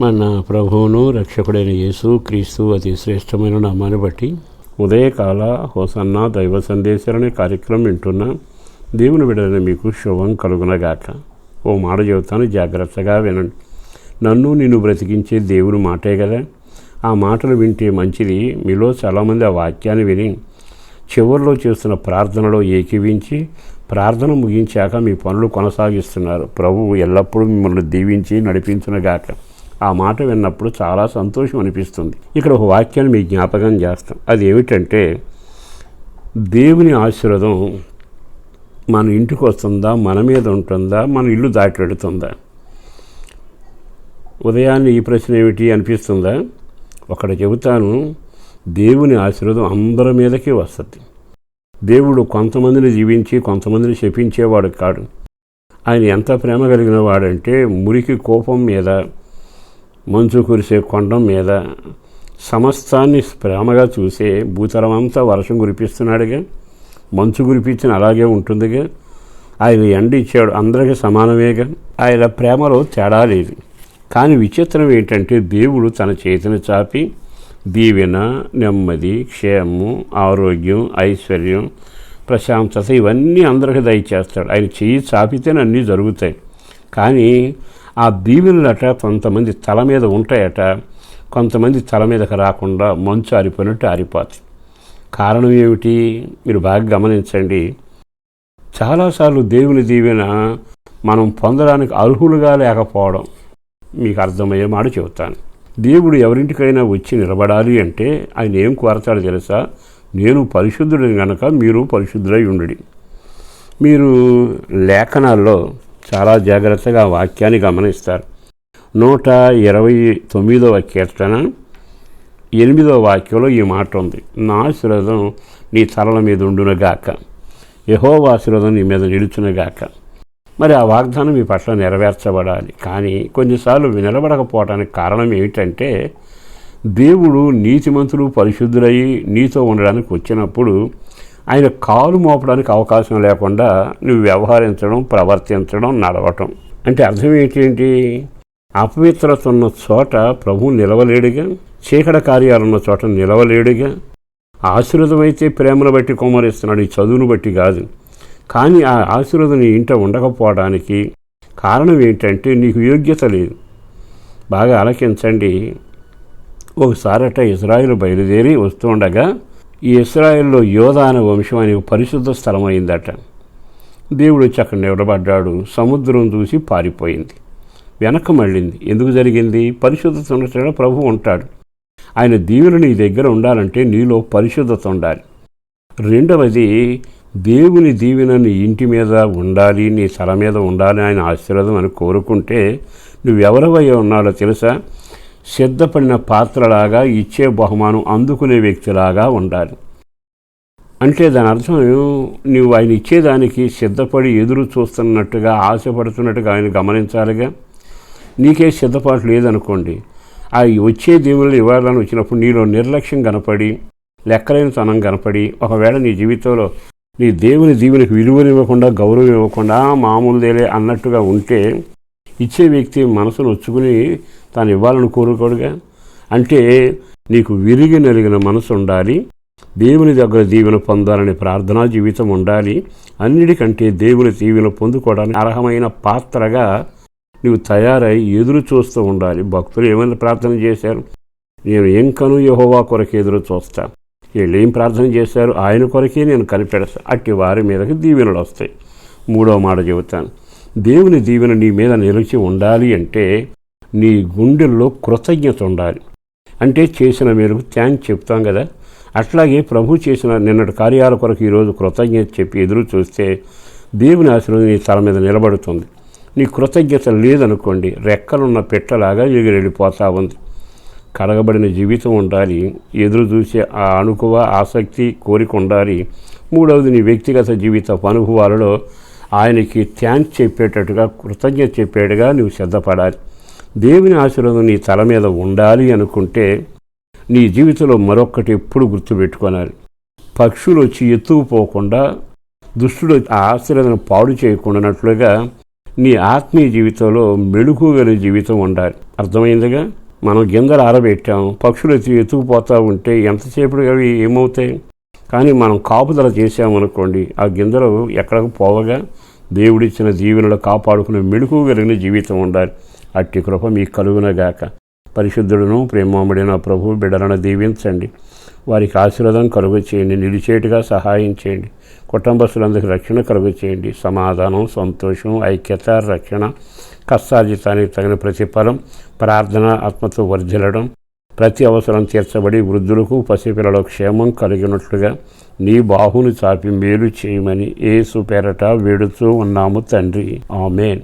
మన ప్రభువును రక్షకుడైన యేసు క్రీస్తు అతి శ్రేష్టమైన నామాన్ని బట్టి ఉదయకాల హోసన్న దైవ సందేశాలనే కార్యక్రమం వింటున్న దేవుని విడని మీకు శుభం కలుగునగాక. ఓ మాట చెబుతాను జాగ్రత్తగా వినండి. నన్ను నిన్ను బ్రతికించే దేవుని మాటే కదా. ఆ మాటలు వింటే మంచిది. మీలో చాలామంది ఆ వాక్యాన్ని విని చివరిలో చేస్తున్న ప్రార్థనలో ఏకీవించి ప్రార్థన ముగించాక మీ పనులు కొనసాగిస్తున్నారు. ప్రభువు ఎల్లప్పుడూ మిమ్మల్ని దీవించి నడిపించునగాక. ఆ మాట విన్నప్పుడు చాలా సంతోషం అనిపిస్తుంది. ఇక్కడ ఒక వాక్యాన్ని మీ జ్ఞాపకం చేస్తాం. అది ఏమిటంటే దేవుని ఆశీర్వాదం మన ఇంటికి వస్తుందా మన మీద ఉంటుందా మన ఇల్లు దాటి పెడుతుందా ఉదయాన్నే ఈ ప్రశ్న ఏమిటి అనిపిస్తుందా? ఒకటి చెబుతాను దేవుని ఆశీర్వాదం అందరి మీదకే వస్తుంది. దేవుడు కొంతమందిని జీవించి కొంతమందిని శపించేవాడు కాడు. ఆయన ఎంత ప్రేమ కలిగిన వాడంటే మురికి కోపం మీద మంచు కురిసే కొండం మీద సమస్తాన్ని ప్రేమగా చూసే భూతలం అంతా వర్షం కురిపిస్తున్నాడుగా. మంచు కురిపించిన అలాగే ఉంటుందిగా. ఆయన ఎండ ఇచ్చాడు అందరికీ సమానమేగా. ఆయన ప్రేమలో తేడా లేదు. కానీ విచిత్రం ఏంటంటే దేవుడు తన చేతిని చాపి దీవెన నెమ్మది క్షేమము ఆరోగ్యం ఐశ్వర్యం ప్రశాంతత ఇవన్నీ అందరికీ దయచేస్తాడు. ఆయన చెయ్యి చాపితేనే అన్నీ జరుగుతాయి. కానీ ఆ దీవెనలట కొంతమంది తల మీద ఉంటాయట. కొంతమంది తల మీదకి రాకుండా మంచు ఆరిపోయినట్టు ఆరిపోతుంది కారణం ఏమిటి? మీరు బాగా గమనించండి. చాలాసార్లు దేవుని దీవెన మనం పొందడానికి అర్హులుగా లేకపోవడం మీకు అర్థమయ్యే మాట చెబుతాను. దేవుడు ఎవరింటికైనా వచ్చి నిలబడాలి అంటే ఆయన ఏం కోరతాడు తెలుసా? నేను పరిశుద్ధుడిని గనక మీరు పరిశుద్ధులై ఉండు మీరు లేఖనాల్లో చాలా జాగ్రత్తగా వాక్యాన్ని గమనిస్తారు. నూట ఇరవై తొమ్మిదవ కీర్తన ఎనిమిదవ వాక్యంలో ఈ మాట ఉంది. నా ఆశీర్వాదం నీ తలల మీద ఉండునగాక. యహో ఆశీర్వాదం నీ మీద నిలుచునగాక. మరి ఆ వాగ్దానం మీ పట్ల నెరవేర్చబడాలి. కానీ కొన్నిసార్లు నిలబడకపోవడానికి కారణం ఏమిటంటే దేవుడు నీతిమంతులు పరిశుద్ధులయ్యి నీతో ఉండడానికి వచ్చినప్పుడు ఆయన కాలు మోపడానికి అవకాశం లేకుండా నువ్వు వ్యవహరించడం ప్రవర్తించడం నడవటం. అంటే అర్థం ఏంటి అపవిత్రత ఉన్న చోట ప్రభువు నిలవలేడుగా చీకట కార్యాలున్న చోట నిలవలేడుగా ఆశీర్వదమైతే ప్రేమను బట్టి కుమరిస్తున్నాడు ఈ చదువును బట్టి కాదు. కానీ ఆ ఆశీర్వదం నీ ఇంట ఉండకపోవడానికి కారణం ఏంటంటే నీకు యోగ్యత లేదు. బాగా ఆలకించండి. ఒకసారట ఇజ్రాయిల్ బయలుదేరి వస్తుండగా ఈ ఇస్రాయిల్లో యోధ అనే వంశం అనే పరిశుద్ధ స్థలమైందట. దేవుడు వచ్చి అక్కడ నిలబడ్డాడు. సముద్రం చూసి పారిపోయింది. వెనక్కి మళ్ళింది. ఎందుకు జరిగింది? పరిశుద్ధత ఉండటం ప్రభు ఉంటాడు. ఆయన దీవులు నీ దగ్గర ఉండాలంటే నీలో పరిశుద్ధత ఉండాలి. రెండవది దేవుని దీవెన నీ ఇంటి మీద ఉండాలి నీ తల మీద ఉండాలి ఆయన ఆశీర్వాదం అని కోరుకుంటే నువ్వెవరవై ఉన్నాడో తెలుసా? సిద్ధపడిన పాత్రలాగా ఇచ్చే బహుమానం అందుకునే వ్యక్తిలాగా ఉండాలి. అంటే దాని అర్థం నువ్వు ఆయన ఇచ్చేదానికి సిద్ధపడి ఎదురు చూస్తున్నట్టుగా ఆశపడుతున్నట్టుగా ఆయన గమనించాలిగా? నీకే సిద్ధపాటు లేదనుకోండి ఆ వచ్చే దేవుళ్ళు ఇవ్వాలని వచ్చినప్పుడు నీలో నిర్లక్ష్యం కనపడి లెక్కలేని తనం కనపడి ఒకవేళ నీ జీవితంలో నీ దేవుని దీవునికి విలువనివ్వకుండా గౌరవం ఇవ్వకుండా మామూలుదేలే అన్నట్టుగా ఉంటే ఇచ్చే వ్యక్తి మనసును వచ్చుకుని తాను ఇవ్వాలని కోరుకోడుగా? అంటే నీకు విరిగి నలిగిన మనసు ఉండాలి దేవుని దగ్గర దీవెన పొందాలని ప్రార్థనా జీవితం ఉండాలి అన్నిటికంటే దేవుని దీవెన పొందుకోవడానికి అర్హమైన పాత్రగా నువ్వు తయారై ఎదురు చూస్తూ ఉండాలి. భక్తులు ఏమైనా ప్రార్థన చేశారు? నేను ఎంకను యహోవా కొరకు ఎదురు చూస్తా. వీళ్ళు ఏం ప్రార్థన చేశారు? ఆయన కొరకే నేను కనిపెడతాను అట్టి వారి మీదకి దీవెనలు వస్తాయి. మూడో మాట చెబుతాను. దేవుని దీవెన నీ మీద నిలిచి ఉండాలి అంటే నీ గుండెల్లో కృతజ్ఞత ఉండాలి. అంటే చేసిన మేరకు థ్యాంక్ చెప్తాం కదా. అట్లాగే ప్రభు చేసిన నిన్నటి కార్యాల కొరకు ఈరోజు కృతజ్ఞత చెప్పి ఎదురు చూస్తే దేవుని ఆశీర్వాదం నీ తల మీద నిలబడుతుంది. నీ కృతజ్ఞత లేదనుకోండి రెక్కలున్న పెట్టలాగా ఎగిరెళ్ళిపోతా ఉంది. కడగబడిన జీవితం ఉండాలి ఎదురు చూసే ఆ అణుకువ ఆసక్తి కోరిక ఉండాలి. మూడవది నీ వ్యక్తిగత జీవిత అనుభవాలలో ఆయనకి థ్యాంక్స్ చెప్పేటట్టుగా కృతజ్ఞత చెప్పేట్టుగా నువ్వు సిద్ధపడాలి. దేవుని ఆశీర్వాదం నీ తల మీద ఉండాలి అనుకుంటే నీ జీవితంలో మరొక్కటి ఎప్పుడు గుర్తుపెట్టుకోనాలి. పక్షులు వచ్చి ఎత్తుకుపోకుండా దుష్టుడు ఆ ఆశీర్వాదం పాడు చేయకుండానట్లుగా నీ ఆత్మీయ జీవితంలో మెళుకుగల జీవితం ఉండాలి. అర్థమైందిగా? మనం గింజలు ఆరబెట్టాం పక్షులు ఎత్తుకుపోతూ ఉంటే ఎంతసేపు అవి ఏమవుతాయి? కానీ మనం కాపుదల చేసామనుకోండి ఆ గింజలు ఎక్కడికి పోవగా దేవుడిచ్చిన జీవులను కాపాడుకునే మెడుకు కలిగిన జీవితం ఉండాలి. అట్టి కృప మీకు కలుగునగాక పరిశుద్ధుడును ప్రేమబడిన ప్రభు బిడలను దీవించండి. వారికి ఆశీర్వాదం కలుగు చేయండి. నిలిచేటుగా సహాయం చేయండి. కుటుంబస్తులందరికీ రక్షణ కలుగు చేయండి. సమాధానం సంతోషం ఐక్యత రక్షణ కష్టార్జితానికి తగిన ప్రతిఫలం ప్రార్థన ఆత్మతో వర్ధిల్లడం ప్రతి అవసరం తీర్చబడి వృద్ధులకు పసిపిల్లల క్షేమం కలిగినట్లుగా నీ బాహుని చాపి మేలు చేయమని ఏసు పేరట వేడుతూ ఉన్నాము తండ్రి. ఆమెన్.